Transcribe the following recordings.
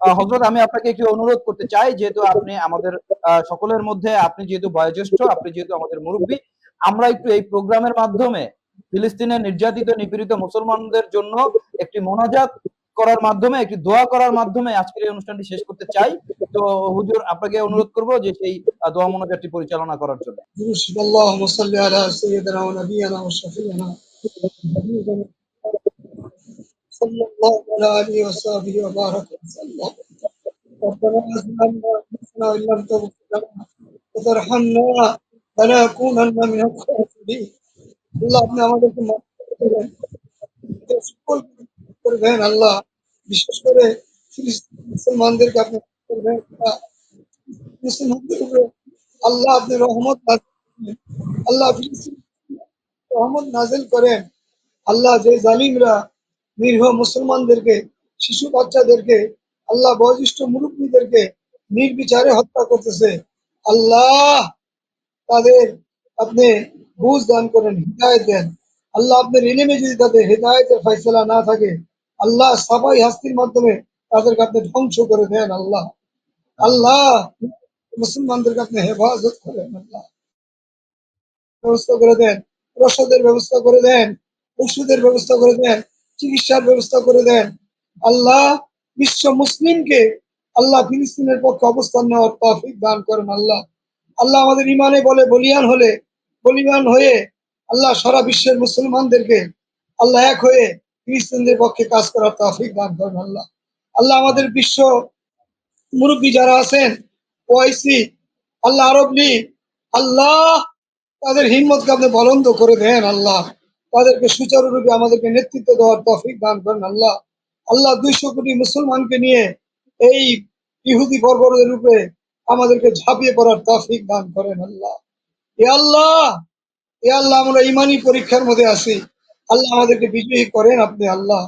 হজরত আমি আপনাকে একটু অনুরোধ করতে চাই, যেহেতু আপনি আমাদের সকলের মধ্যে, আপনি যেহেতু বয়োজ্যেষ্ঠ, আপনি যেহেতু আমাদের মুরব্বী, আমরা একটু এই প্রোগ্রামের মাধ্যমে ফিলিস্তিনে নির্যাতিত, নিপীড়িত মুসলমানদের জন্য একটি মোনাজাত করার মাধ্যমে, একটি দোয়া করার মাধ্যমে আজকের এই অনুষ্ঠানটি শেষ করতে চাই। তো, হুজুর, আপনাকে অনুরোধ করব যে সেই দোয়া মোনাজাতটি পরিচালনা করার জন্য। صلى الله على اله وصحبه وبارك وسلم ربنا ظلمنا انفسنا وان لم تغفر لنا وترحمنا لنكونن من الخاسرين আল্লাহ আপনি আমাদেরকে মাফ করে দেবেন আমাদের সকলকে মাফ করবেন আল্লাহ বিশেষ করে ফিলিস্তিন মুসলমানদেরকে আপনি মাফ করবেন আল্লাহ। মুসলমানদের উপরে আল্লাহ আপনি রহমত নাজিল করেন। আল্লাহ ফিলিস্তিন রহমত নাজিল করেন আল্লাহ যে জালিমরা নিরীহ মুসলমানদেরকে, শিশু বাচ্চাদেরকে, আল্লাহ বয়োজ্যেষ্ঠ মুরব্বীদেরকে নির্বিচারে হত্যা করতেছে। আল্লাহ তাদের আপনি বুঝ দান করেন, হৃদায়ত দেন। আল্লাহ আপনার ইলিমে যদি তাদের হৃদায়তের ফয়সলা না থাকে, আল্লাহ সাবাই হাস্তির মাধ্যমে তাদেরকে আপনি ধ্বংস করে দেন আল্লাহ। আল্লাহ মুসলমানদেরকে আপনি হেফাজত করেন আল্লাহ। ব্যবস্থা করে দেন, রসদের ব্যবস্থা করে দেন, ওষুধের ব্যবস্থা করে দেন চিকিৎসার ব্যবস্থা করে দেন। আল্লাহ বিশ্ব মুসলিমকে আল্লাহ ফিলিস্তিনের পক্ষে অবস্থান নেওয়ার তফিক দান করেন আল্লাহ। আল্লাহ আমাদের ইমানে বলে, বলিয়ান হলে বলিয়ান হয়ে আল্লাহ সারা বিশ্বের মুসলমানদেরকে আল্লাহ এক হয়ে ফিলিস্তিনদের পক্ষে কাজ করার তৌফিক দান করেন আল্লাহ। আল্লাহ আমাদের বিশ্ব মুরব্বী যারা আছেন ওআইসি আল্লাহ আরব লীগ আল্লাহ তাদের হিম্মতকে আপনি বলন্দ করে দেন আল্লাহ। তাদেরকে সুচারুরূপে আমাদেরকে নেতৃত্ব দেওয়ার তফিক দান করেন আল্লাহ। আল্লাহ দুইশো কোটি মুসলমানকে নিয়ে এই ইহুদি বর্বরদের রূপে আমাদেরকে ঝাঁপিয়ে পড়ার তফিক দান করেন আল্লাহ। এ আল্লাহ এ আল্লাহ আমরা ইমানি পরীক্ষার মধ্যে আছি। আল্লাহ আমাদেরকে বিজয়ী করেন আপনি আল্লাহ।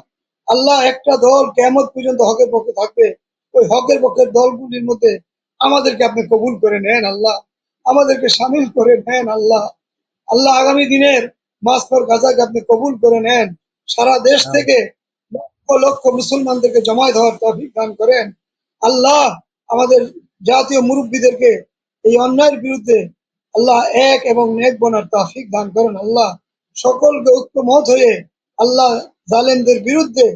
আল্লাহ একটা দল কেমন পর্যন্ত হকের পক্ষে থাকবে। ওই হকের পক্ষের দলগুলির মধ্যে আমাদেরকে আপনি কবুল করে নেন আল্লাহ। আমাদেরকে সামিল করে নেন আল্লাহ। আল্লাহ আগামী দিনের মাসফর গাজাকে আপনি কবুল করে নেন। সারা দেশ থেকে লক্ষ লক্ষ মুসলমানদেরকে জমায় দেওয়ার তফিক দান করেন। আল্লাহ আমাদের জাতীয় মুরব্বীদেরকে এই অন্যায়ের বিরুদ্ধে আল্লাহ এক এবং নেক বনার তফিক দান করেন। আল্লাহ সকলকে ঐক্যমত হয়ে আল্লাহ জালেমদের বিরুদ্ধে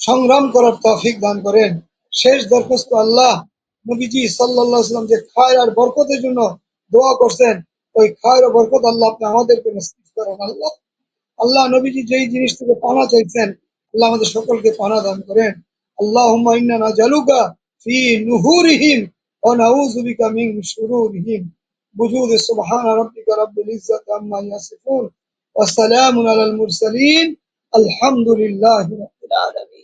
সংগ্রাম করার তৌফিক দান করেন। শেষ দরখাস্ত আল্লাহ নবীজি সাল্লাম যে খায়ের আর বরকতের জন্য দোয়া করছেন ওই খায়ের ও বরকত আল্লাহ আপনি আমাদেরকে করেন আল্লাহ। আল্লাহ নবীজি যেই জিনিস থেকে পানা চাইছেন, আল্লাহ আমাদের সকলকে পানা দান করেন। আল্লাহ ইন্না জালুকা ফি নুহুরিহিম ও নাউজুবিকা মিন শুরুরিহিম। বুজুদ সুবহান রাব্বিকা রাব্বিল ইজ্জাতি আম্মা ইয়াসিফুন। ওয়া সালামুন আলাল মুরসালিন। আলহামদুলিল্লাহি রাব্বিল আলামিন।